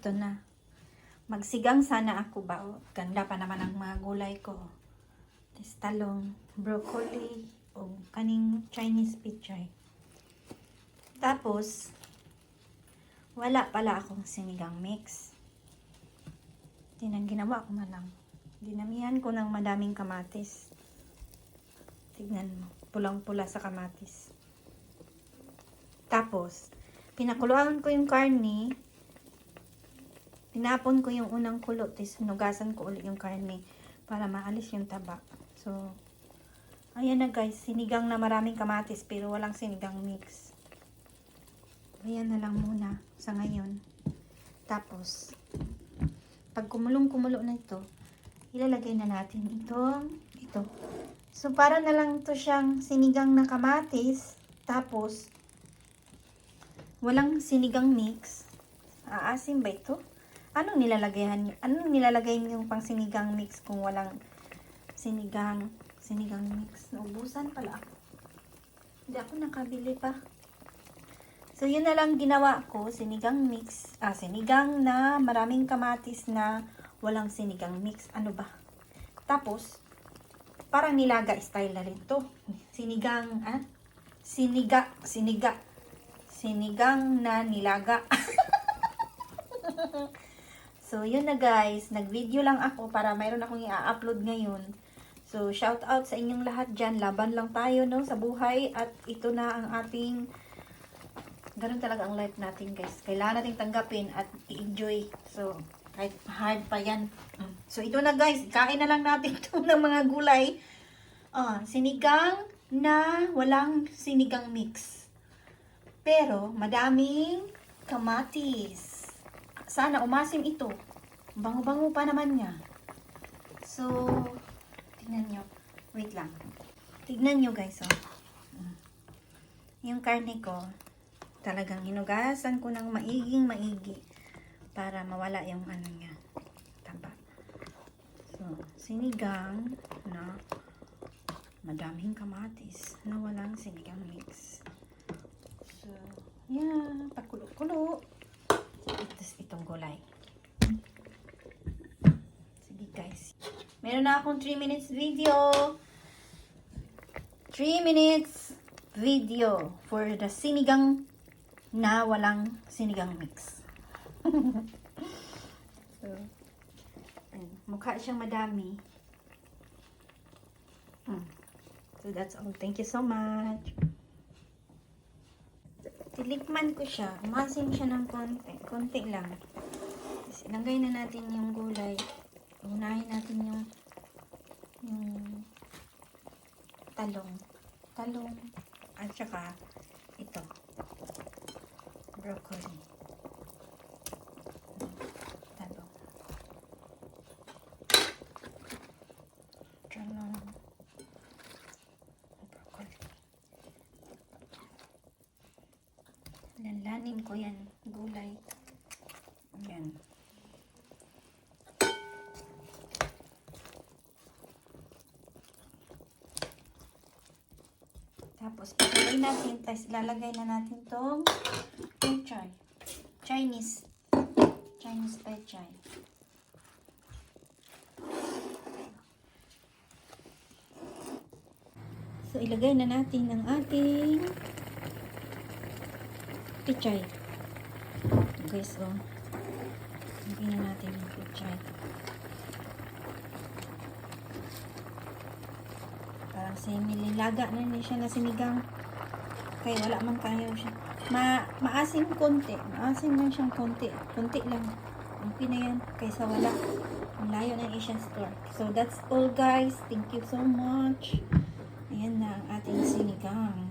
ito na. Magsigang sana ako ba? O, Ganda pa naman ang mga gulay ko. Tis talong, broccoli, o kaning Chinese pichay. Tapos, wala pala akong sinigang mix. Tinang ginawa ko na lang. Dinamihan ko ng madaming kamatis. Tignan mo, pulang-pula sa kamatis. Tapos, pinakuluan ko yung karne. Tinapon ko yung unang kulo, tapos hinugasan ko ulit yung karne para maalis yung taba. So, ayan na guys, sinigang na maraming kamatis pero walang sinigang mix. Ayan na lang muna sa ngayon. Tapos, pag kumulong-kumulo na ito, ilalagay na natin itong, ito. So, para na lang to siyang sinigang na kamatis. Tapos, walang sinigang mix. Aasim ba ito? Anong nilalagayan niyo? Anong nilalagay niyo pang sinigang mix kung walang sinigang sinigang mix? Naubusan pala ako. Hindi ako nakabili pa. So, yun na lang ginawa ko. Sinigang mix. Ah, sinigang na maraming kamatis na walang sinigang mix. Ano ba? Tapos, parang nilaga style na rin to. Sinigang, ah? Siniga, siniga. Sinigang na nilaga. so, yun na guys. Nag-video lang ako para mayroon akong i-upload ngayon. So, shout out sa inyong lahat dyan. Laban lang tayo, no, sa buhay. At ito na ang ating ganun talaga ang life natin guys. Kailangan nating tanggapin at i-enjoy. So, kahit hard pa yan. So, ito na guys. Kain na lang natin ito ng mga gulay. Ah, sinigang na walang sinigang mix. Pero, madaming kamatis. Sana umasim ito. Bango-bango pa naman niya. So, tignan nyo. Wait lang. Tignan nyo guys, oh. Yung karne ko, talagang hinugasan ko ng maiging maigi para mawala yung ano niya taba so sinigang na madaming kamatis na walang sinigang mix so yeah pakulo-kulo gulay sige guys meron na akong 3 minutes video 3 minutes video for the sinigang na walang sinigang mix. so, mukha siyang madami. Hmm. So, that's all. Thank you so much. Tilikman ko siya. Umasim siya ng konti. Konti lang. Tapos, ilagay na natin yung gulay. Unahin natin yung yung talong. Talong. At saka, ito broccoli. Talong. Talong. Broccoli. Lalanin ko yan. Gulay. Yan. Tapos, ilagay natin, tapos ilalagay na natin tong pechay. Chinese. Chinese pechay. So, ilagay na natin ang ating pechay. Guys, oh. Ilagay na natin ang pechay. Parang semi-lilaga na niya siya na sinigang. Kaya wala man tayo siya. Ma maasim konti. Maasim lang siyang konti. Konti lang. Okay na yan. Kaysa wala. Ang layo ng Asian store. So, that's all guys. Thank you so much. Ayan na ang ating sinigang.